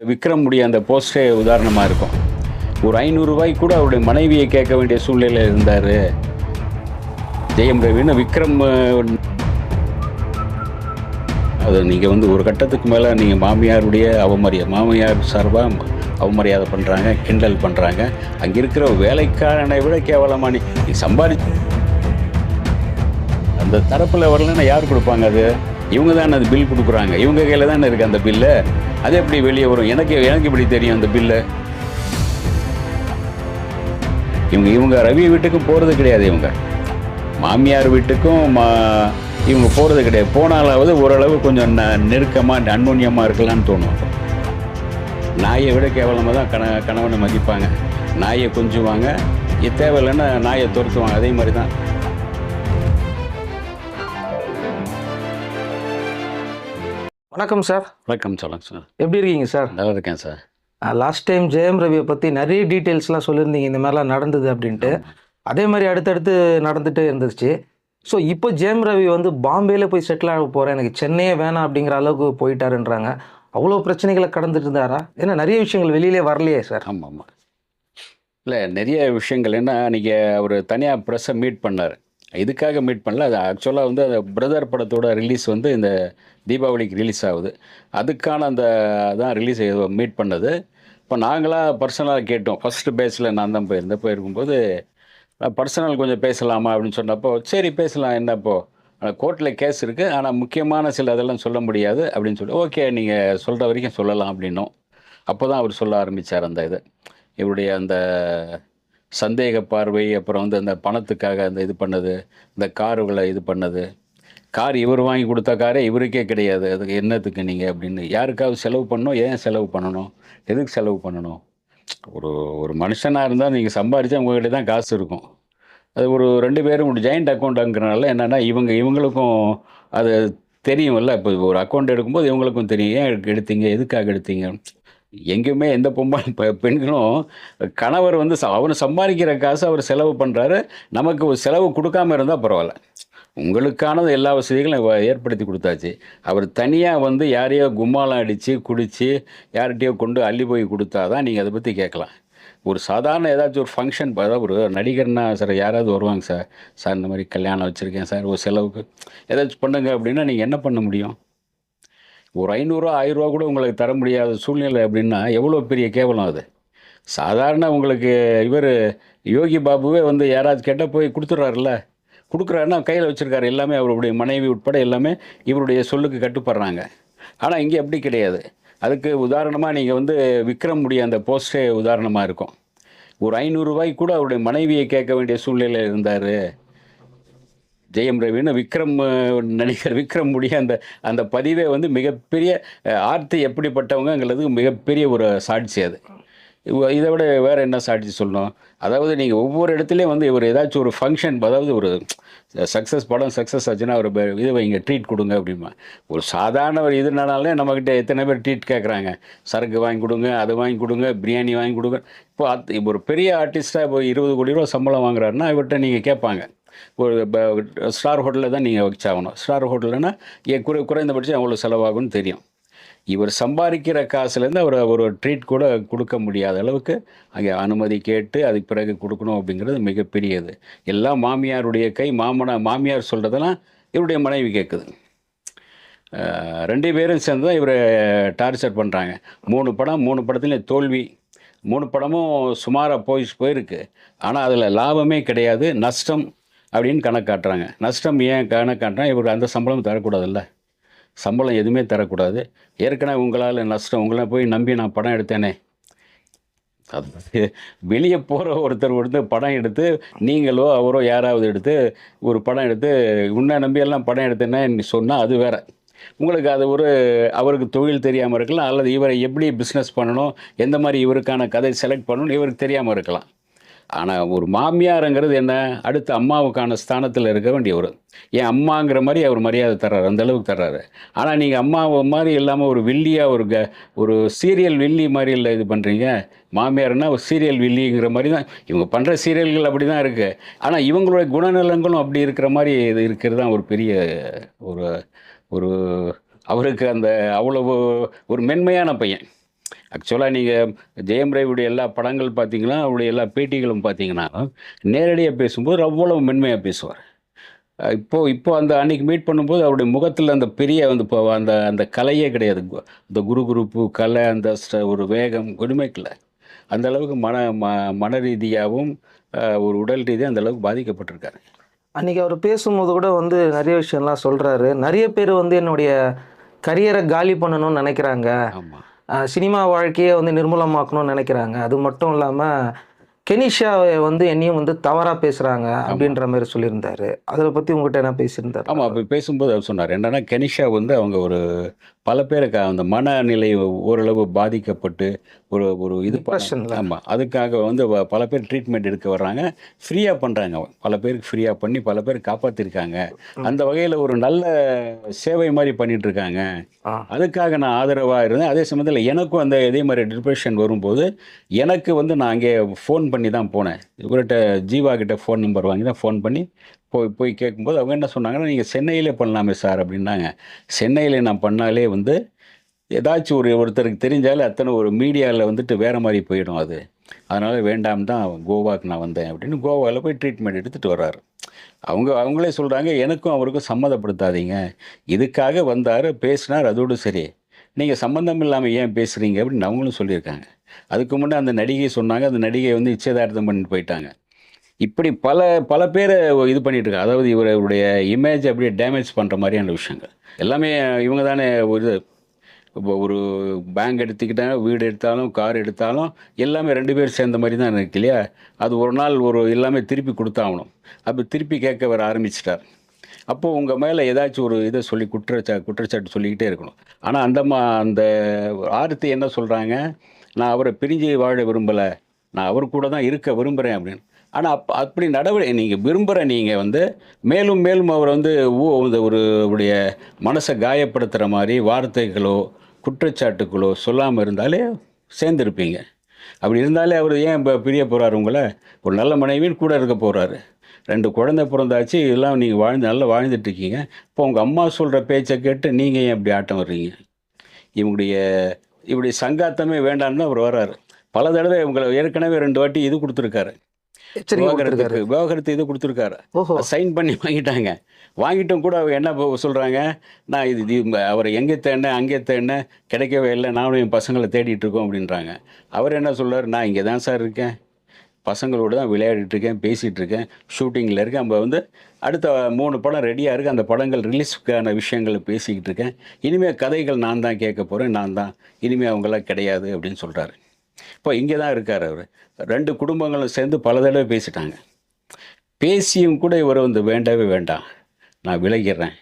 விக்ரமுடைய அந்த போஸ்டே உதாரணமாக இருக்கும். ஒரு ஐநூறுரூவாய் கூட அவருடைய மனைவியை கேட்க வேண்டிய சூழ்நிலையில் இருந்தார். ஜெயம் ரவின்னு விக்ரம் அது நீங்கள் வந்து ஒரு கட்டத்துக்கு மேலே நீங்கள் மாமியாருடைய அவமரியாதை மாமியார் சார்பாக அவமரியாதை பண்ணுறாங்க கிண்டல் பண்ணுறாங்க அங்கே இருக்கிற வேலைக்காரனை விட கேவலமாக நீ நீ சம்பாதி அந்த தரப்பில் வரலன்னா யார் கொடுப்பாங்க அது? இவங்க தானே அது பில் கொடுக்குறாங்க. இவங்க கையில் தானே இருக்குது அந்த பில்லு அது எப்படி வெளியே வரும்? எனக்கு எனக்கு இப்படி தெரியும் அந்த பில்லு இவங்க இவங்க ரவி வீட்டுக்கும் போகிறது கிடையாது இவங்க. மாமியார் வீட்டுக்கும் மா இவங்க போகிறது கிடையாது. போனாலாவது ஓரளவு கொஞ்சம் ந நெருக்கமாக அன்னுன்யமாக இருக்கலாம்னு தோணும் நாயை விட கேவலமாக தான் கண கணவனை மதிப்பாங்க. நாயை கொஞ்சுவாங்க. இது தேவையில்லைன்னா நாயை துரத்துவாங்க. அதே மாதிரி தான். வணக்கம் சார் வணக்கம் சொல்லுங்க சார் எப்படி இருக்கீங்க சார் நல்லா இருக்கேன் சார் லாஸ்ட் டைம் ஜெயம் ரவியை பற்றி நிறைய டீட்டெயில்ஸ்லாம் சொல்லியிருந்தீங்க. இந்த மாதிரிலாம் நடந்தது அப்படின்ட்டு. அதே மாதிரி அடுத்தடுத்து நடந்துகிட்டே இருந்துச்சு. ஸோ இப்போ ஜெயம் ரவி வந்து பாம்பேல போய் செட்டில் ஆக போகிறேன் எனக்கு சென்னையே வேணாம் அப்படிங்கிற அளவுக்கு போயிட்டாருன்றாங்க. அவ்வளோ பிரச்சனைகளை கடந்துட்டு இருந்தாரா? ஏன்னா நிறைய விஷயங்கள் வெளியிலே வரலையே சார் ஆமாம் ஆமாம் இல்லை நிறைய விஷயங்கள். என்ன அன்றைக்கி அவர் தனியாக ப்ரெஸ்ஸை மீட் பண்ணார். இதுக்காக மீட் பண்ணல. அது ஆக்சுவலாக வந்து அந்த பிரதர் படத்தோட ரிலீஸ் வந்து இந்த தீபாவளிக்கு ரிலீஸ் ஆகுது. அதுக்கான அந்த தான் ரிலீஸ் மீட் பண்ணது. இப்போ நாங்களாக பர்சனலாக கேட்டோம். ஃபஸ்ட்டு பேஸில் நான் தான் போயிருந்தேன். போயிருக்கும்போது பர்சனல் கொஞ்சம் பேசலாமா? அப்படின்னு சொன்னப்போ சரி பேசலாம். என்னப்போ கோர்ட்டில் கேஸ் இருக்குது ஆனால் முக்கியமான சில அதெல்லாம் சொல்ல முடியாது அப்படின்னு சொல்லி ஓகே நீங்கள் சொல்கிற வரைக்கும் சொல்லலாம் அப்படின்னும். அப்போ தான் அவர் சொல்ல ஆரம்பித்தார் அந்த இது. இவருடைய அந்த சந்தேக பார்வை அப்புறம் வந்து அந்த பணத்துக்காக அந்த இது பண்ணது இந்த காருகளை இது பண்ணது. கார் இவர் வாங்கி கொடுத்த காரே இவருக்கே கிடையாது. அதுக்கு என்னத்துக்கு நீங்கள் அப்படின்னு. யாருக்காவது செலவு பண்ணணும்? ஏன் செலவு பண்ணணும்? எதுக்கு செலவு பண்ணணும்? ஒரு ஒரு மனுஷனாக இருந்தால் நீங்கள் சம்பாரித்தா உங்கள்கிட்ட தான் காசு இருக்கும். அது ஒரு ரெண்டு பேரும் ஒரு ஜாயிண்ட் அக்கௌண்ட்டுங்கிறனால என்னென்னா இவங்க இவங்களுக்கும் அது தெரியும்ல. இப்போ ஒரு அக்கௌண்ட் எடுக்கும்போது இவங்களுக்கும் தெரியும். ஏன் எடுத்தீங்க? எதுக்காக எடுத்தீங்க? எங்கேயுமே எந்த பொம்பளை பெண்களும் கணவர் வந்து ச- அவர் சம்பாதிக்கிற காசு அவர் செலவு பண்ணுறாரு நமக்கு ஒரு செலவு கொடுக்காம இருந்தால் பரவாயில்ல. உங்களுக்கானது எல்லா வசதிகளும் ஏற்படுத்தி கொடுத்தாச்சு. அவர் தனியாக வந்து யாரையோ கும்மாலம் அடித்து குடித்து யார்கிட்டையோ கொண்டு அள்ளி போய் கொடுத்தா தான் நீங்கள் அதை பற்றி கேட்கலாம். ஒரு சாதாரண ஏதாச்சும் ஒரு ஃபங்க்ஷன் அதாவது ஒரு நடிகர்னா சார் யாராவது வருவாங்க சார். சார் இந்த மாதிரி கல்யாணம் வச்சுருக்கேன் சார் ஒரு செலவுக்கு ஏதாச்சும் பண்ணுங்க அப்படின்னா நீங்கள் என்ன பண்ண முடியும்? ஒரு ஐநூறுரூவா ஆயிரரூவா கூட உங்களுக்கு தர முடியாத சூழ்நிலை அப்படின்னா எவ்வளோ பெரிய கேவலம் அது? சாதாரண உங்களுக்கு இவர் யோகி பாபுவே வந்து யாராவது கேட்டால் போய் கொடுத்துட்றாருல்ல? கொடுக்குறாருன்னா கையில் வச்சுருக்காரு எல்லாமே அவருடைய மனைவி உட்பட எல்லாமே இவருடைய சொல்லுக்கு கட்டுப்படுறாங்க. ஆனால் இங்கே அப்படி கிடையாது. அதுக்கு உதாரணமாக நீங்கள் வந்து விக்ரமுடைய அந்த போஸ்டே உதாரணமாக இருக்கும். ஒரு ஐநூறுரூவாய்க்கு கூட அவருடைய மனைவியை கேட்க வேண்டிய சூழ்நிலையில் இருந்தார். ஜெயம் ரவின்னு விக்ரம் நடிகர் விக்ரம் உடைய அந்த அந்த பதிவே வந்து மிகப்பெரிய ஆர்த்தி எப்படிப்பட்டவங்கங்கிறது மிகப்பெரிய ஒரு சாட்சி அது. இதை விட வேறு என்ன சாட்சி சொல்லணும்? அதாவது நீங்கள் ஒவ்வொரு இடத்துலையும் வந்து இவர் ஏதாச்சும் ஒரு ஃபங்க்ஷன் அதாவது ஒரு சக்ஸஸ் படம் சக்ஸஸ் ஆச்சுன்னா ஒரு இது வைங்க ட்ரீட் கொடுங்க அப்படிமா ஒரு சாதாரண ஒரு இதுனாலே நம்மக்கிட்ட எத்தனை பேர் ட்ரீட் கேட்குறாங்க சரக்கு வாங்கி கொடுங்க அது வாங்கி கொடுங்க பிரியாணி வாங்கி கொடுங்க. இப்போ அத் இப்போ ஒரு பெரிய ஆர்டிஸ்ட்டாக இப்போ இருபது கோடி ரூபா சம்பளம் வாங்குறாருன்னா இவர்கிட்ட நீங்கள் கேட்பாங்க. ஸ்டார் ஹோட்டலில் தான் நீங்கள் வச்சாகணும். ஸ்டார் ஹோட்டல்னா ஏன் குறை குறைந்தபட்சம் எவ்வளோ செலவாகும்னு தெரியும். இவர் சம்பாதிக்கிற காசுலேருந்து அவர் ஒரு ட்ரீட் கூட கொடுக்க முடியாத அளவுக்கு அங்கே அனுமதி கேட்டு அதுக்கு பிறகு கொடுக்கணும் அப்படிங்கிறது மிகப்பெரியது. எல்லாம் மாமியாருடைய கை மாமனா மாமியார் சொல்கிறதெல்லாம் இவருடைய மனைவி கேட்குது. ரெண்டு பேரும் சேர்ந்து தான் இவரை டார்ச்சர் பண்ணுறாங்க மூணு படம் மூணு படத்துலேயும் தோல்வி. மூணு படமும் சுமாராக போய் போயிருக்கு. ஆனால் அதில் லாபமே கிடையாது நஷ்டம். அப்படின்னு கணக்கு காட்டுறாங்க. நஷ்டம் ஏன் கணக்கு காட்டுறாங்க? இவர் அந்த சம்பளம் தரக்கூடாதுல்ல. சம்பளம் எதுவுமே தரக்கூடாது. ஏற்கனவே உங்களால் நஷ்டம் உங்களை போய் நம்பி நான் படம் எடுத்தேனே. அது வெளியே போகிற ஒருத்தர் வந்து படம் எடுத்து நீங்களோ அவரோ யாராவது எடுத்து ஒரு படம் எடுத்து உன்னை நம்பி எல்லாம் படம் எடுத்தேன்னு சொன்னால் அது வேற. உங்களுக்கு அது ஒரு அவருக்கு தொழில் தெரியாமல் இருக்கலாம் அல்லது இவரை எப்படி பிஸ்னஸ் பண்ணணும் எந்த மாதிரி இவருக்கான கதை செலக்ட் பண்ணணும் இவருக்கு தெரியாமல் இருக்கலாம். ஆனால் ஒரு மாமியாருங்கிறது என்ன? அடுத்த அம்மாவுக்கான ஸ்தானத்தில் இருக்க வேண்டியவர். என் அம்மாங்கிற மாதிரி அவர் மரியாதை தர்றாரு அந்த அளவுக்கு தர்றாரு. ஆனால் நீங்கள் அம்மாவை மாதிரி இல்லாமல் ஒரு வில்லியாக ஒரு க ஒரு சீரியல் வில்லி மாதிரி இல்லை இது பண்ணுறீங்க மாமியார்னா ஒரு சீரியல் வில்லிங்கிற மாதிரி தான் இவங்க பண்ணுற சீரியல்கள் அப்படி தான் இருக்குது ஆனால் இவங்களுடைய குணநலங்களும் அப்படி இருக்கிற மாதிரி இது இருக்கிறது தான் ஒரு பெரிய ஒரு ஒரு அவருக்கு அந்த அவ்வளவு ஒரு மென்மையான பையன். ஆக்சுவலாக நீங்கள் ஜெயம் ரவியுடைய எல்லா படங்கள் பார்த்தீங்கன்னா அவருடைய எல்லா பேட்டிகளும் பார்த்தீங்கன்னா நேரடியாக பேசும்போது அவ்வளவு மென்மையாக பேசுவார். அஹ் இப்போ இப்போ அந்த அன்னைக்கு மீட் பண்ணும்போது அவருடைய முகத்தில் அந்த பெரிய அந்த இப்போ அந்த அந்த கலையே கிடையாது. அந்த குருகுருப்பு கலை அந்த ஒரு வேகம் கொடுமைக்கல அந்த அளவுக்கு மன ம மன ரீதியாகவும் ஒரு உடல் ரீதியாக அந்த அளவுக்கு பாதிக்கப்பட்டிருக்காரு. அன்னைக்கு அவர் பேசும்போது கூட வந்து நிறைய விஷயம்லாம் சொல்றாரு. நிறைய பேர் வந்து என்னுடைய கரியரை காலி பண்ணணும்னு நினைக்கிறாங்க. ஆமாம் சினிமா வாழ்க்கையை வந்து நிர்மூலமாக்கணும்னு நினைக்கிறாங்க. அது மட்டும் இல்லாமல் கெனிஷாவை வந்து என்னையும் வந்து தவறாக பேசுகிறாங்க அப்படின்ற மாதிரி சொல்லியிருந்தாரு. அதை பற்றி உங்ககிட்ட என்ன பேசியிருந்தாரு? ஆமாம் அப்போ பேசும்போது அவர் சொன்னார். என்னன்னா கெனிஷா வந்து அவங்க ஒரு பல பேருக்கு அந்த மனநிலை ஓரளவு பாதிக்கப்பட்டு ஒரு ஒரு இது. ஆமாம் அதுக்காக வந்து பல பேர் ட்ரீட்மெண்ட் எடுக்க வர்றாங்க. ஃப்ரீயாக பண்ணுறாங்க பல பேருக்கு ஃப்ரீயாக பண்ணி பல பேர் காப்பாற்றிருக்காங்க அந்த வகையில் ஒரு நல்ல சேவை மாதிரி பண்ணிட்டு இருக்காங்க அதுக்காக நான் ஆதரவாக இருந்தேன். அதே சமயத்தில் எனக்கும் அந்த இதே மாதிரி டிப்ரெஷன் வரும்போது எனக்கு வந்து நான் அங்கே ஃபோன் பண்ணி தான் போனேன். இவர்கிட்ட ஜீவா கிட்ட ஃபோன் நம்பர் வாங்கி தான் ஃபோன் பண்ணி போய் போய் கேட்கும்போது அவங்க என்ன சொன்னாங்கன்னா நீங்கள் சென்னையிலே பண்ணலாமே சார் அப்படின்னாங்க. சென்னையில் நான் பண்ணாலே வந்து ஏதாச்சும் ஒரு ஒருத்தருக்கு தெரிஞ்சாலே அத்தனை ஒரு மீடியாவில் வந்துட்டு வேறு மாதிரி போயிடும் அது. அதனால் வேண்டாம் தான் கோவாக்கு நான் வந்தேன் அப்படின்னு கோவாவில் போய் ட்ரீட்மெண்ட் எடுத்துகிட்டு வர்றாரு. அவங்க அவங்களே சொல்கிறாங்க எனக்கும் அவருக்கும் சம்மதப்படுத்தாதீங்க. இதுக்காக வந்தார் பேசினார் அதோடு சரி. நீங்கள் சம்மந்தம் இல்லாமல் ஏன் பேசுகிறீங்க அப்படின்னு அவங்களும் சொல்லியிருக்காங்க. அதுக்கு முன்னே அந்த நடிகை சொன்னாங்க அந்த நடிகை வந்து நிச்சயதார்த்தம் பண்ணிட்டு போயிட்டாங்க. இப்படி பல பல பேரை இது பண்ணிகிட்ருக்காங்க அதாவது இவருடைய இமேஜ் அப்படியே டேமேஜ் பண்ணுற மாதிரியான விஷயங்கள். எல்லாமே இவங்க தானே ஒரு இப்போ ஒரு பேங்க் எடுத்துக்கிட்டாலும் வீடு எடுத்தாலும் கார் எடுத்தாலும் எல்லாமே ரெண்டு பேர் சேர்ந்த மாதிரி தான் இருக்கு இல்லையா? அது ஒரு நாள் ஒரு எல்லாமே திருப்பி கொடுத்தாகணும். அப்போ திருப்பி கேட்க வர ஆரம்பிச்சிட்டார். அப்போது உங்கள் மேலே ஏதாச்சும் ஒரு இதை சொல்லி குற்றச்சா குற்றச்சாட்டு சொல்லிக்கிட்டே இருக்கணும். ஆனால் அந்த மா அந்த ஆர்த்தி என்ன சொல்கிறாங்க நான் அவரை பிரிஞ்சு வாழ விரும்பலை. நான் அவர் கூட தான் இருக்க விரும்புகிறேன் அப்படின்னு. ஆனால் அப் அப்படி நடவடிக்கை நீங்கள் விரும்புகிற நீங்கள் வந்து மேலும் மேலும் அவர் வந்து ஊ இந்த ஒரு உடைய மனசை காயப்படுத்துகிற மாதிரி வார்த்தைகளோ குற்றச்சாட்டுக்களோ சொல்லாமல் இருந்தாலே சேர்ந்துருப்பீங்க. அப்படி இருந்தாலே அவர் ஏன் இப்போ பிரிய போகிறாரு உங்களை? ஒரு நல்ல மனைவின்னு கூட இருக்க போகிறாரு ரெண்டு குழந்தை பிறந்தாச்சு இதெல்லாம் நீங்கள் வாழ்ந்து நல்லா வாழ்ந்துட்டுருக்கீங்க இப்போ உங்கள் அம்மா சொல்கிற பேச்சை கேட்டு நீங்கள் ஏன் இப்படி ஆட்டம் வர்றீங்க? இவங்களுடைய இப்படி சங்காத்தமே வேண்டாம்னு தான் அவர் வர்றாரு. பல தடவை உங்களை ஏற்கனவே ரெண்டு வாட்டி இது கொடுத்துருக்காரு. விவாகரத்துக்கு விவாகரத்து இது கொடுத்துருக்காரு. சைன் பண்ணி வாங்கிட்டாங்க. வாங்கிட்டும் கூட அவங்க என்ன சொல்கிறாங்க நான் இது அவரை எங்கே தேடினேன் அங்கே தேடினேன் கிடைக்கவே இல்லை. நானும் என் பசங்களை தேடிட்டு இருக்கோம் அப்படின்றாங்க. அவர் என்ன சொல்றாரு? நான் இங்கே தான் சார் இருக்கேன். பசங்களோட தான் விளையாடிட்டு இருக்கேன் பேசிகிட்டு இருக்கேன். ஷூட்டிங்கில் இருக்கேன். நம்ம வந்து அடுத்த மூணு படம் ரெடியாக இருக்குது அந்த படங்கள் ரிலீஸுக்கான விஷயங்களை பேசிக்கிட்டு இருக்கேன். இனிமேல் கதைகள் நான் தான் கேட்க போகிறேன் நான் தான். இனிமேல் அவங்களாம் கிடையாது அப்படின்னு சொல்கிறாரு இப்போ இங்கே தான் இருக்கார் அவர். ரெண்டு குடும்பங்களும் சேர்ந்து பல தடவை பேசிட்டாங்க. பேசியும் கூட இவர் வந்து வேண்டவே வேண்டாம். நான் விலகிடுறேன்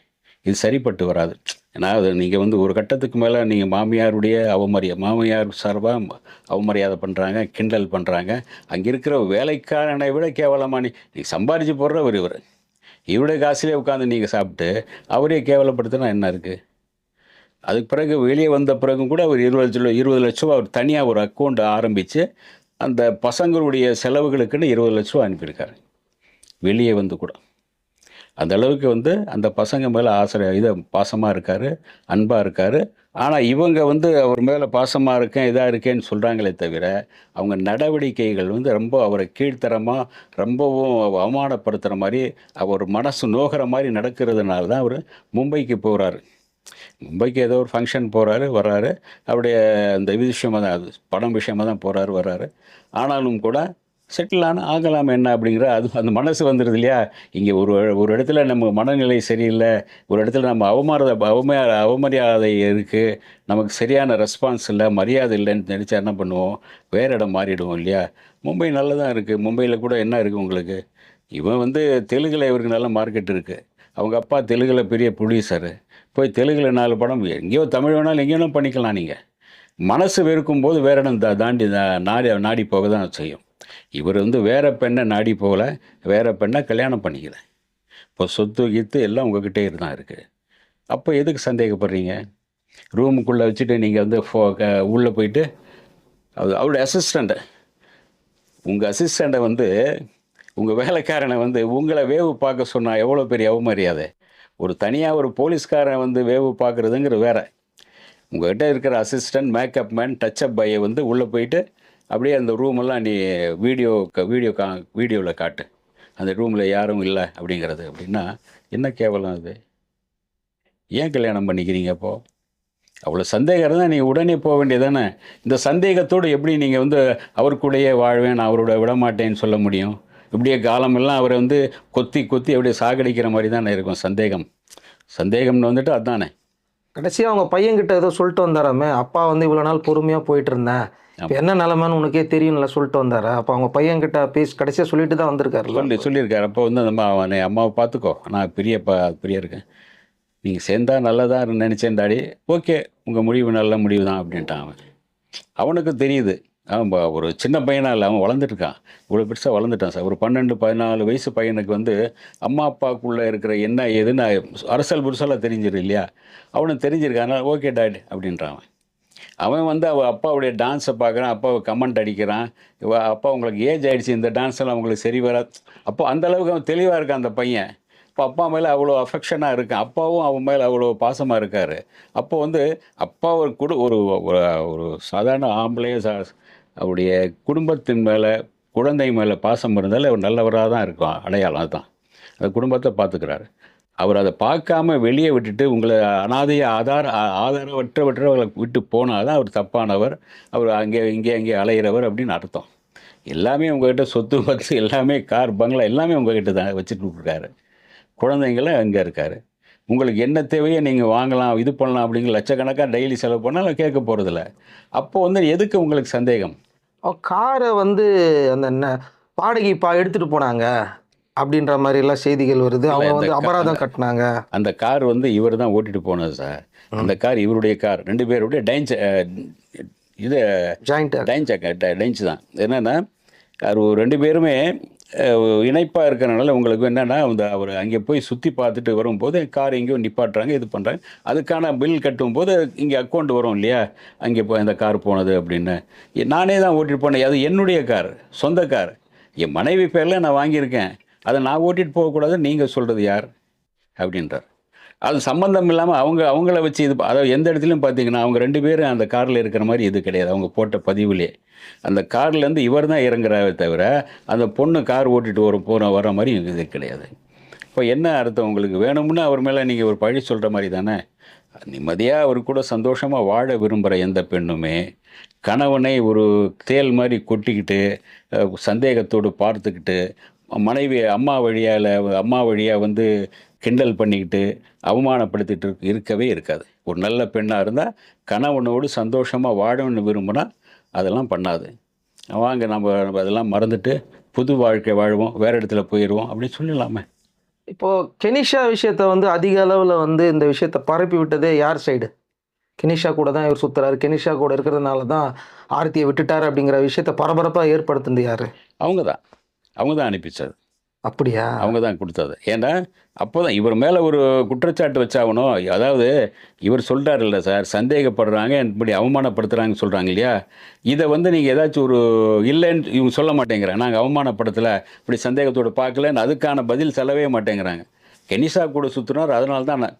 இது சரிப்பட்டு வராது. ஏன்னா அது நீங்கள் வந்து ஒரு கட்டத்துக்கு மேலே நீங்கள் மாமியாருடைய அவமரிய மாமியார் சார்பாக அவமரியாதை பண்ணுறாங்க கிண்டல் பண்ணுறாங்க அங்கே இருக்கிற வேலைக்காரனை விட கேவலமாக நீ சம்பாதிச்சு சம்பாரிச்சு போடுறவர் இவர். இவருடைய காசுலேயே உட்காந்து நீங்கள் சாப்பிட்டு அவரே கேவலப்படுத்தினா என்ன இருக்குது அதுக்கு பிறகு வெளியே வந்த பிறகும் கூட அவர் இருபது லட்சம் இருபது லட்சம் அவர் தனியாக ஒரு அக்கௌண்ட் ஆரம்பித்து அந்த பசங்களுடைய செலவுகளுக்குன்னு இருபது லட்ச ரூபா அனுப்பியிருக்காரு. வெளியே வந்து கூட. அந்த அளவுக்கு வந்து அந்த பசங்க மேலே ஆசிரிய இதை பாசமாக இருக்கார் அன்பாக இருக்கார். ஆனால் இவங்க வந்து அவர் மேலே பாசமாக இருக்கேன் இதாக இருக்கேன்னு சொல்கிறாங்களே தவிர அவங்க நடவடிக்கைகள் வந்து ரொம்ப அவரை கீழ்த்தரமாக ரொம்பவும் அவமானப்படுத்துகிற மாதிரி அவர் மனசு நோகிற மாதிரி நடக்கிறதுனால தான் அவர் மும்பைக்கு போகிறாரு மும்பைக்கு ஏதோ ஒரு ஃபங்க்ஷன் போகிறாரு வர்றாரு. அவருடைய அந்த இது விஷயமாக தான் அது படம் விஷயமாக தான் போகிறாரு வர்றாரு. ஆனாலும் கூட செட்டில் ஆன ஆகலாம் என்ன அப்படிங்கிற அது அந்த மனசு வந்துடுது இல்லையா? இங்கே ஒரு ஒரு இடத்துல நம்ம மனநிலை சரியில்லை ஒரு இடத்துல நம்ம அவமானத அவம அவமரியாதை இருக்குது நமக்கு சரியான ரெஸ்பான்ஸ் இல்லை மரியாதை இல்லைன்னு நினச்சா என்ன பண்ணுவோம்? வேறு இடம் மாறிடுவோம் இல்லையா? மும்பை நல்லதாக இருக்குது மும்பையில் கூட என்ன இருக்குது உங்களுக்கு? இவன் வந்து தெலுங்கில் இவருக்கு நல்ல மார்க்கெட் இருக்குது அவங்க அப்பா தெலுங்கில் பெரிய ப்ரொடியூசரு போய் தெலுங்கில் நாலு படம் எங்கேயோ தமிழ் வேணாலும் எங்கேயோ பண்ணிக்கலாம் நீங்கள் மனசு வெறுக்கும் போது வேற இடம் தா- தாண்டி நாடி நாடி போக தான் செய்யும். இவர் வந்து வேற பெண்ணை நாடி போகல வேற பெண்ணை கல்யாணம் பண்ணிக்கல. இப்போ சொத்து கித்து எல்லாம் உங்ககிட்டே தான் இருக்குது அப்போ எதுக்கு சந்தேகப்படுறீங்க? ரூமுக்குள்ளே வச்சுட்டு நீங்கள் வந்து ஃபோ க உள்ளே போயிட்டு அது அவருடைய அசிஸ்டண்ட்டை உங்கள் அசிஸ்டண்ட்டை வந்து உங்கள் வேலைக்காரனை வந்து உங்களை வேவு பார்க்க சொன்னால் எவ்வளோ பெரிய அவமரியாதை? ஒரு தனியாக ஒரு போலீஸ்காரன் வந்து வேவு பார்க்குறதுங்கிற வேற. உங்கள்கிட்ட இருக்கிற அசிஸ்டன்ட் மேக்கப் மேன் டச்சப் பையை வந்து உள்ளே போயிட்டு அப்படியே அந்த ரூமெல்லாம் நீ வீடியோ வீடியோ கா வீடியோவில் காட்டு. அந்த ரூமில் யாரும் இல்லை அப்படிங்கிறது. அப்படின்னா என்ன கேவலம் அது? ஏன் கல்யாணம் பண்ணிக்கிறீங்க அப்போது அவ்வளோ சந்தேகம் இருந்தால் நீங்கள் உடனே போக வேண்டியதானே இந்த சந்தேகத்தோடு எப்படி நீங்கள் வந்து அவர் கூடயே வாழ்வேன் நான் அவரோட விட மாட்டேன்னு சொல்ல முடியும்? இப்படியே காலமெல்லாம் அவரை வந்து கொத்தி கொத்தி அப்படியே சாகடிக்கிற மாதிரி தானே இருக்கும் சந்தேகம். சந்தேகம்னு வந்துட்டு அதுதானே கடைசியாக அவங்க பையன்கிட்ட ஏதோ சொல்லிட்டு வந்தாராமே அப்பா வந்து இவ்வளோ நாள் பொறுமையாக போயிட்டு இருந்தேன் இப்போ என்ன நிலமைன்னு உனக்கே தெரியும்ல சொல்லிட்டு வந்தாரா. அப்போ அவங்க பையன்கிட்ட பேசி கடைசியாக சொல்லிட்டு தான் வந்திருக்காருல்ல. சொல்லி சொல்லியிருக்காரு. அப்போ வந்து அந்த அம்மா அவனை அம்மாவை பார்த்துக்கோ. நான் பெரிய ப பெரிய இருக்கேன். நீங்கள் சேர்ந்தா நல்லதா நினச்சேன் டாடி. ஓகே உங்கள் முடிவு நல்ல முடிவு தான் அப்படின்ட்டான் அவன். அவனுக்கு தெரியுது. அவன் ப- ஒரு சின்ன பையனாக இல்லை அவன் வளர்ந்துட்டுருக்கான். இவ்வளோ பெருசாக வளர்ந்துட்டான் சார். ஒரு பன்னெண்டு பதினாலு வயசு பையனுக்கு வந்து அம்மா அப்பாவுக்குள்ளே இருக்கிற என்ன ஏதுன்னு அரசல் புருசலாக தெரிஞ்சிரு இல்லையா? அவனுக்கு தெரிஞ்சிருக்கான். ஓகே டாடி அப்படின்றான் அவன். அவன் வந்து அவன் அப்பாவுடைய டான்ஸை பார்க்குறான். அப்பாவை கமெண்ட் அடிக்கிறான். இவ அப்பா உங்களுக்கு ஏஜ் ஆகிடுச்சு இந்த டான்ஸெல்லாம் அவங்களுக்கு சரி வராது அப்போ அந்த அளவுக்கு அவன் தெளிவாக இருக்கான் அந்த பையன். இப்போ அப்பா மேலே அவ்வளோ அஃபெக்ஷனாக இருக்கான். அப்பாவும் அவன் மேலே அவ்வளோ பாசமாக இருக்கார். அப்போ வந்து அப்பா ஒரு குடு ஒரு ஒரு ஒரு சாதாரண ஆம்பளையே சா அவருடைய குடும்பத்தின் மேலே குழந்தை மேலே பாசம் இருந்தாலே அவர் நல்லவராக தான் இருக்கும் அடையாளம் அதுதான். அந்த குடும்பத்தை பார்த்துக்கிறாரு. அவர் அதை பார்க்காம வெளியே விட்டுட்டு உங்களை அனாதைய ஆதார ஆதாரவற்றவற்றவர்களை விட்டு போனால் தான் அவர் தப்பானவர் அவர் அங்கே இங்கே அங்கே அலையிறவர் அப்படின்னு அர்த்தம். எல்லாமே உங்ககிட்ட சொத்து பத்து எல்லாமே கார் பங்களா எல்லாமே உங்ககிட்ட தான் வச்சுட்டு இருக்காரு. குழந்தைங்களும் அங்கே இருக்காரு? உங்களுக்கு என்ன தேவையோ நீங்கள் வாங்கலாம் இது பண்ணலாம் அப்படிங்கிற லட்சக்கணக்காக டெய்லி செலவு பண்ணாலும் கேட்க போகிறதில்ல அப்போ வந்து எதுக்கு உங்களுக்கு சந்தேகம்? காரை வந்து அந்த ந- வாடகை பா எடுத்துட்டு போனாங்க அப்படின்ற மாதிரி எல்லாம் செய்திகள் வருது. அவங்க வந்து அபராதம் கட்டினாங்க. அந்த கார் வந்து இவர் தான் ஓட்டிட்டு போனது சார் அந்த கார் இவருடைய கார் ரெண்டு பேருடைய டைன்ஸ் இது ஜாயிண்ட் டைன்ஸ் டைன்ஸ் தான். என்னென்னா அவர் ரெண்டு பேருமே இணைப்பாக இருக்கிறனால உங்களுக்கு என்னென்னா அந்த அவர் அங்கே போய் சுற்றி பார்த்துட்டு வரும்போது கார் எங்கேயோ நிப்பாட்டுறாங்க இது பண்ணுறாங்க அதுக்கான பில் கட்டும்போது இங்கே அக்கௌண்ட் வரும் இல்லையா? அங்கே போய் அந்த கார் போனது அப்படின்னு. நானே தான் ஓட்டிட்டு போனேன். அது என்னுடைய கார் சொந்த கார். என் மனைவி பேரில் நான் வாங்கியிருக்கேன். அதை நான் ஓட்டிகிட்டு போகக்கூடாது நீங்கள் சொல்கிறது யார்? அப்படின்றார். அது சம்மந்தம் இல்லாமல் அவங்க அவங்கள வச்சு இது அதாவது எந்த இடத்துலையும் பார்த்தீங்கன்னா அவங்க ரெண்டு பேரும் அந்த காரில் இருக்கிற மாதிரி இது கிடையாது. அவங்க போட்ட பதிவுலே. அந்த கார்லேருந்து இவர் தான் இறங்குறாரே தவிர அந்த பொண்ணு கார் ஓட்டிட்டு வரும் போகிற வர மாதிரி இது கிடையாது. இப்போ என்ன அர்த்தம் உங்களுக்கு? வேணும்னு அவர் மேலே நீங்கள் ஒரு பழி சொல்கிற மாதிரி தானே? நிம்மதியாக அவர் கூட சந்தோஷமாக வாழ விரும்புகிற எந்த பெண்ணுமே கணவனை ஒரு தேல் மாதிரி கொட்டிக்கிட்டு சந்தேகத்தோடு பார்த்துக்கிட்டு மனைவி அம்மா வழியால் அம்மா வழியாக வந்து கிண்டல் பண்ணிக்கிட்டு அவமானப்படுத்திட்டு இருக்க- இருக்கவே இருக்காது. ஒரு நல்ல பெண்ணாக இருந்தால் கணவனோடு சந்தோஷமாக வாழணும்னு விரும்பினா அதெல்லாம் பண்ணாது. வாங்க நம்ம அதெல்லாம் மறந்துட்டு புது வாழ்க்கை வாழ்வோம் வேறு இடத்துல போயிடுவோம் அப்படின்னு சொல்லலாமே இப்போ கெனிஷா விஷயத்த வந்து அதிக அளவில் வந்து இந்த விஷயத்த பரப்பி விட்டதே யார் சைடு? கெனிஷா கூட தான் இவர் சுத்துறாரு. கெனிஷா கூட இருக்கிறதுனால தான் ஆர்த்தியை விட்டுட்டாரு அப்படிங்கிற விஷயத்த பரபரப்பாக ஏற்படுத்துனது யாரு? அவங்க தான். அவங்க தான் அனுப்பிச்சது அப்படியா? அவங்க தான் கொடுத்தது. ஏன்னா அப்போ தான் இவர் மேலே ஒரு குற்றச்சாட்டு வச்சாகணும். அதாவது இவர் சொல்கிறாருல்ல சார் சந்தேகப்படுறாங்க இப்படி அவமானப்படுத்துகிறாங்கன்னு சொல்கிறாங்க இல்லையா? இதை வந்து நீங்கள் ஏதாச்சும் ஒரு இல்லைன்னு இவங்க சொல்ல மாட்டேங்கிறாங்க. நாங்கள் அவமானப்படுத்தலை இப்படி சந்தேகத்தோடு பார்க்கலன்னு அதுக்கான பதில் செல்லவே மாட்டேங்கிறாங்க. கெனிஷா கூட சுற்றினார் அதனால தான் நான்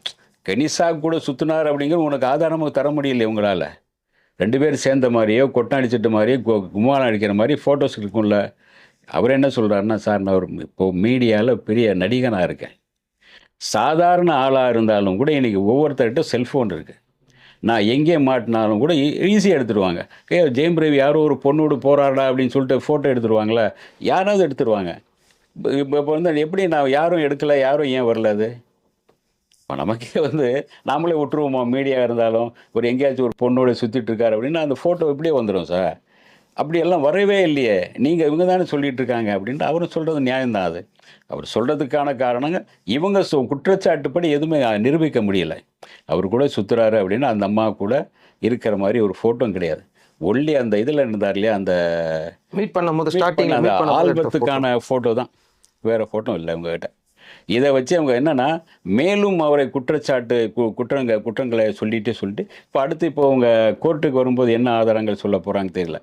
கெனிஷா கூட சுற்றினார் அப்படிங்கிற உனக்கு ஆதாரமாக தர முடியல உங்களால். ரெண்டு பேரும் சேர்ந்த மாதிரியோ கொட்டம் அடிச்சிட்ட மாதிரியோ கு- கும்மாளம் அடிக்கிற மாதிரி ஃபோட்டோஸ் இருக்கும்ல. அவர் என்ன சொல்கிறாருன்னா சார் நான் ஒரு இப்போது மீடியாவில் பெரிய நடிகனாக இருக்கேன். சாதாரண ஆளாக இருந்தாலும் கூட இன்றைக்கி ஒவ்வொருத்தர்கிட்ட செல்ஃபோன் இருக்குது நான் எங்கே மாட்டினாலும் கூட ஈஸியாக எடுத்துருவாங்க. ஏ ஜெயம் ரவி யாரோ ஒரு பொண்ணோடு போகிறாடா அப்படின்னு சொல்லிட்டு ஃபோட்டோ எடுத்துருவாங்களே யாராவது எடுத்துருவாங்க. இப்போ இப்போ வந்து எப்படி நான் யாரும் எடுக்கலை யாரும் ஏன் வரல அது? இப்போ நமக்கே வந்து நாமளே விட்டுருவோமா மீடியா இருந்தாலும். ஒரு எங்கேயாச்சும் ஒரு பொண்ணோட சுற்றிட்டு இருக்காரு அப்படின்னா அந்த ஃபோட்டோ இப்படியே வந்துடும் சார். அப்படியெல்லாம் வரவே இல்லையே. நீங்கள் இவங்க தானே சொல்லிட்டு இருக்காங்க அப்படின்ட்டு அவரும் சொல்கிறது நியாயம்தான் அது. அவர் சொல்கிறதுக்கான காரணங்க இவங்க சொ குற்றச்சாட்டுப்படி எதுவுமே நிரூபிக்க முடியல. அவர் கூட சுற்றுறாரு அப்படின்னா அந்த அம்மா கூட இருக்கிற மாதிரி ஒரு ஃபோட்டோ கிடையாது. ஒல்லி அந்த இதில் இருந்தார் இல்லையா அந்த மீட் பண்ணும்போது அந்த ஸ்டார்டிங் ஆல்பத்துக்கான ஃபோட்டோ தான். வேறு ஃபோட்டோ இல்லை உங்ககிட்ட. இதை வச்சு அவங்க என்னன்னா மேலும் அவரை குற்றச்சாட்டு குற்றங்க குற்றங்களை சொல்லிட்டு சொல்லிட்டு இப்போ அடுத்து இப்போ அவங்க கோர்ட்டுக்கு வரும்போது என்ன ஆதாரங்கள் சொல்ல போகிறாங்க தெரியல.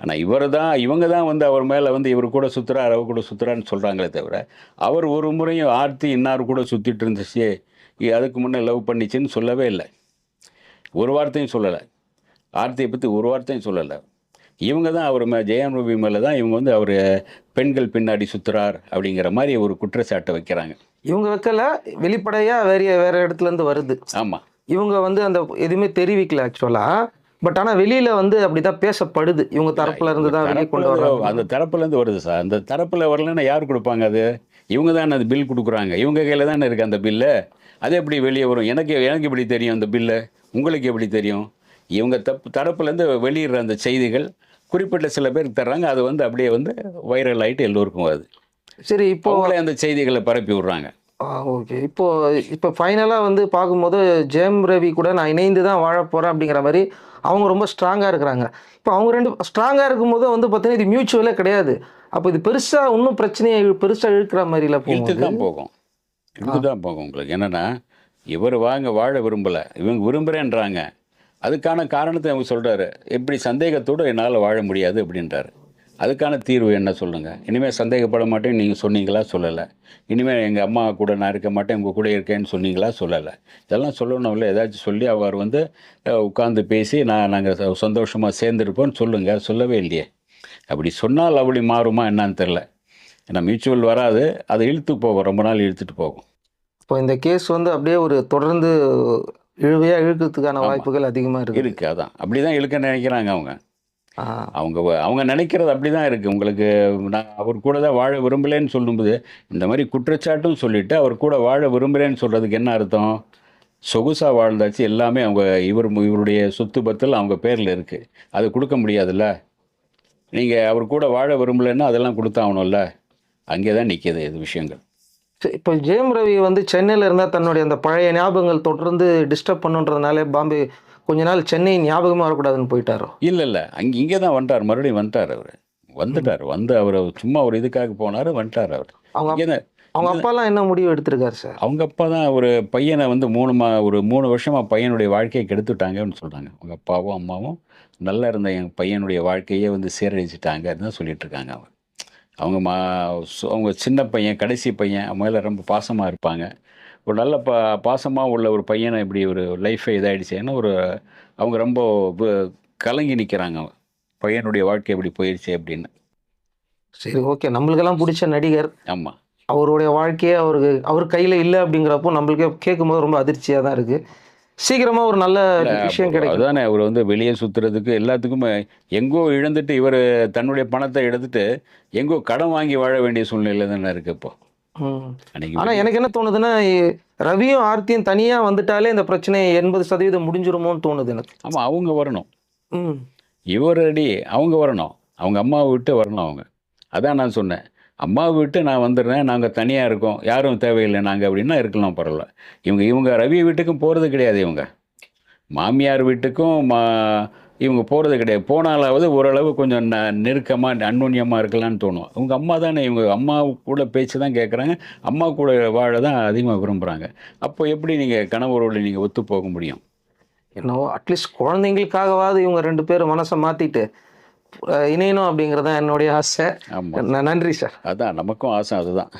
ஆனால் இவர் தான் இவங்க தான் வந்து அவர் மேலே வந்து இவர் கூட சுற்றுறார் அவர் கூட சுற்றுறான்னு சொல்கிறாங்களே தவிர அவர் ஒரு முறையும் ஆர்த்தி இன்னார் கூட சுற்றிட்டு இருந்துச்சு அதுக்கு முன்னே லவ் பண்ணிச்சுன்னு சொல்லவே இல்லை. ஒரு வார்த்தையும் சொல்லலை. ஆர்த்தியை பற்றி ஒரு வார்த்தையும் சொல்லலை. இவங்க தான் அவர் மே ஜெயம் ரவி மேலே தான் இவங்க வந்து அவர் பெண்கள் பின்னாடி சுற்றுறார் அப்படிங்கிற மாதிரி ஒரு குற்றச்சாட்டை வைக்கிறாங்க. இவங்க வைக்கல வெளிப்படையா வேற வேற இடத்துல இருந்து வருது. ஆமாம் இவங்க வந்து அந்த எதுவுமே தெரிவிக்கல ஆக்சுவலா பட் ஆனா வெளியில வந்து அப்படிதான் பேசப்படுது. இவங்க தரப்புல இருந்து தான் வெளியே கொண்டு வர்றாங்க அந்த தரப்புலேருந்து வருது சார். அந்த தரப்பில் வரலன்னா யார் கொடுப்பாங்க அது? இவங்க தானே அந்த பில் கொடுக்குறாங்க. இவங்க கையில் தானே இருக்குது அந்த பில்லு அது எப்படி வெளியே வரும்? எனக்கு எனக்கு எப்படி தெரியும் அந்த பில்லு உங்களுக்கு எப்படி தெரியும்? இவங்க தப்பு தரப்புலேருந்து வெளியிடுற அந்த செய்திகள் குறிப்பிட்ட சில பேருக்கு தர்றாங்க. அது வந்து அப்படியே வந்து வைரல் ஆகிட்டு எல்லோருக்கும் வருது. சரி இப்போ அவங்களே அந்த செய்திகளை பரப்பி விட்றாங்க. ஓகே. இப்போ இப்போ ஃபைனலாக வந்து பார்க்கும்போது ஜெயம் ரவி கூட நான் இணைந்து தான் வாழ போகிறேன் அப்படிங்கிற மாதிரி அவங்க ரொம்ப ஸ்ட்ராங்காக இருக்கிறாங்க. இப்போ அவங்க ரெண்டு ஸ்ட்ராங்காக இருக்கும்போது வந்து பார்த்தீங்கன்னா இது மியூச்சுவலே கிடையாது. அப்போ இது பெருசாக இன்னும் பிரச்சனையை பெருசாக இழுக்கிற மாதிரில இழுத்து தான் போகும். இழுத்து தான் போகும் உங்களுக்கு. என்னென்னா இவர் வாங்க வாழ விரும்பலை. இவங்க விரும்புகிறேன்றாங்க அதுக்கான காரணத்தை அவங்க சொல்கிறாரு எப்படி சந்தேகத்தோடு என்னால் வாழ முடியாது அப்படின்றாரு. அதுக்கான தீர்வு என்ன சொல்லுங்கள் இனிமேல் சந்தேகப்பட மாட்டேன்னு நீங்கள் சொன்னீங்களா சொல்லலை. இனிமேல் எங்கள் அம்மா கூட நான் இருக்க மாட்டேன் உங்கள் கூட இருக்கேன்னு சொன்னீங்களா சொல்லலை. இதெல்லாம் சொல்லணும்ல. ஏதாச்சும் சொல்லி அவர் வந்து உட்காந்து பேசி நான் நாங்கள் சந்தோஷமாக சேர்ந்துருப்போம்னு சொல்லுங்கள் சொல்லவே இல்லையே. அப்படி சொன்னால் அப்படி மாறுமா என்னன்னு தெரில ஏன்னா மியூச்சுவல் வராது அதை இழுத்து போகும். ரொம்ப நாள் இழுத்துட்டு போகும். இப்போ இந்த கேஸ் வந்து அப்படியே ஒரு தொடர்ந்து இழுவையாக இழுக்கிறதுக்கான. வாய்ப்புகள் அதிகமாக இருக்குது. இருக்கு அதான். அப்படி தான் இழுக்க நினைக்கிறாங்க அவங்க. அவங்க வ- அவங்க நினைக்கிறது அப்படி தான் இருக்குது உங்களுக்கு நான் அவர் கூட தான் வாழ விரும்பலேன்னு சொல்லும்போது இந்த மாதிரி குற்றச்சாட்டும் சொல்லிவிட்டு அவர் கூட வாழ விரும்புகிறேன்னு சொல்கிறதுக்கு என்ன அர்த்தம்? சொகுசாக வாழ்ந்தாச்சு எல்லாமே அவங்க இவர் இவருடைய சொத்து பத்தில் அவங்க பேரில் இருக்குது அது கொடுக்க முடியாதுல்ல? நீங்கள் அவர் கூட வாழ விரும்பலைன்னா அதெல்லாம் கொடுத்தாகணும்ல? அங்கே தான் நிற்கிது இது விஷயங்கள். சரி, இப்போ ஜெயம் ரவி வந்து சென்னையில் இருந்தால் தன்னுடைய அந்த பழைய ஞாபகங்கள் தொடர்ந்து டிஸ்டர்ப் பண்ணுன்றதுனாலே பாம்பே கொஞ்ச நாள் சென்னை ஞாபகமாக வரக்கூடாதுன்னு போயிட்டாரோ? இல்லை இல்லை. அங்கே இங்கே தான் வந்துட்டார். மறுபடியும் வந்துட்டார் அவர். வந்துட்டார். வந்து அவர் சும்மா ஒரு இதுக்காக போனார் வந்துட்டார் அவர். அவங்க அவங்க அப்பாலாம் என்ன முடிவு எடுத்திருக்காரு சார்? அவங்க அப்பா தான் ஒரு பையனை வந்து மூணு மா ஒரு மூணு வருஷமாக பையனுடைய வாழ்க்கையை கெடுத்துட்டாங்கன்னு சொல்கிறாங்க அவங்க அப்பாவும் அம்மாவும் நல்லா இருந்த என் பையனுடைய வாழ்க்கையே வந்து சீரழிச்சிட்டாங்கன்னு தான் சொல்லிட்டு இருக்காங்க அவங்க. அவங்க மா அவங்க சின்ன பையன் கடைசி பையன் அவன் மேலே ரொம்ப பாசமாக இருப்பாங்க. ஒரு நல்ல பா பாசமாக உள்ள ஒரு பையனை இப்படி ஒரு லைஃபை இதாகிடுச்சேன்னு ஒரு அவங்க ரொம்ப கலங்கி நிற்கிறாங்க பையனுடைய வாழ்க்கை இப்படி போயிடுச்சு அப்படின்னு. சரி ஓகே நம்மளுக்கெல்லாம் பிடிச்ச நடிகர். ஆமாம் அவருடைய வாழ்க்கையே அவருக்கு அவர் கையில் இல்லை அப்படிங்கிறப்போ நம்மளுக்கே கேட்கும்போது ரொம்ப அதிர்ச்சியாக தான் இருக்குது சீக்கிரமாக ஒரு நல்ல விஷயம் கிடைக்கும். அதானே அவர் வந்து வெளியே சுற்றுறதுக்கு எல்லாத்துக்குமே எங்கோ இழந்துட்டு இவர் தன்னுடைய பணத்தை எடுத்துட்டு எங்கோ கடன் வாங்கி வாழ வேண்டிய சூழ்நிலை தானே இருக்கு இப்போ. அன்னைக்கு ஆனா எனக்கு என்ன தோணுதுன்னா ரவியும் ஆர்த்தியும் தனியா வந்துட்டாலே இந்த பிரச்சனை எண்பது சதவீதம் முடிஞ்சிருமோன்னு தோணுது எனக்கு. ஆமாம் அவங்க வரணும். ம். இவர் அடி அவங்க வரணும். அவங்க அம்மாவை விட்டு வரணும் அவங்க. அதான் நான் சொன்னேன். அம்மாவை விட்டு நான் வந்துடுறேன் நாங்கள் தனியாக இருக்கோம் யாரும் தேவையில்லை நாங்கள் அப்படின்னா இருக்கலாம் பரவாயில்ல. இவங்க இவங்க ரவி வீட்டுக்கும் போகிறது கிடையாது இவங்க. மாமியார் வீட்டுக்கும் மா இவங்க போகிறது கிடையாது. போனாலாவது ஓரளவு கொஞ்சம் ந நெருக்கமாக அன்னுன்யமாக இருக்கலாம்னு தோணும். அவங்க அம்மா தானே இவங்க அம்மா கூட பேச்சு தான் கேட்குறாங்க அம்மா கூட வாழ தான் அதிகமாக விரும்புகிறாங்க அப்போ எப்படி நீங்கள் கணவரோடு நீங்கள் ஒத்து போக முடியும்? என்னவோ அட்லீஸ்ட் குழந்தைங்களுக்காகவாவது இவங்க ரெண்டு பேரும் மனசை அஹ், இணையணும் அப்படிங்கிறது தான் என்னுடைய ஆசை. நன்றி சார். அதான் நமக்கும் ஆசை அதுதான்.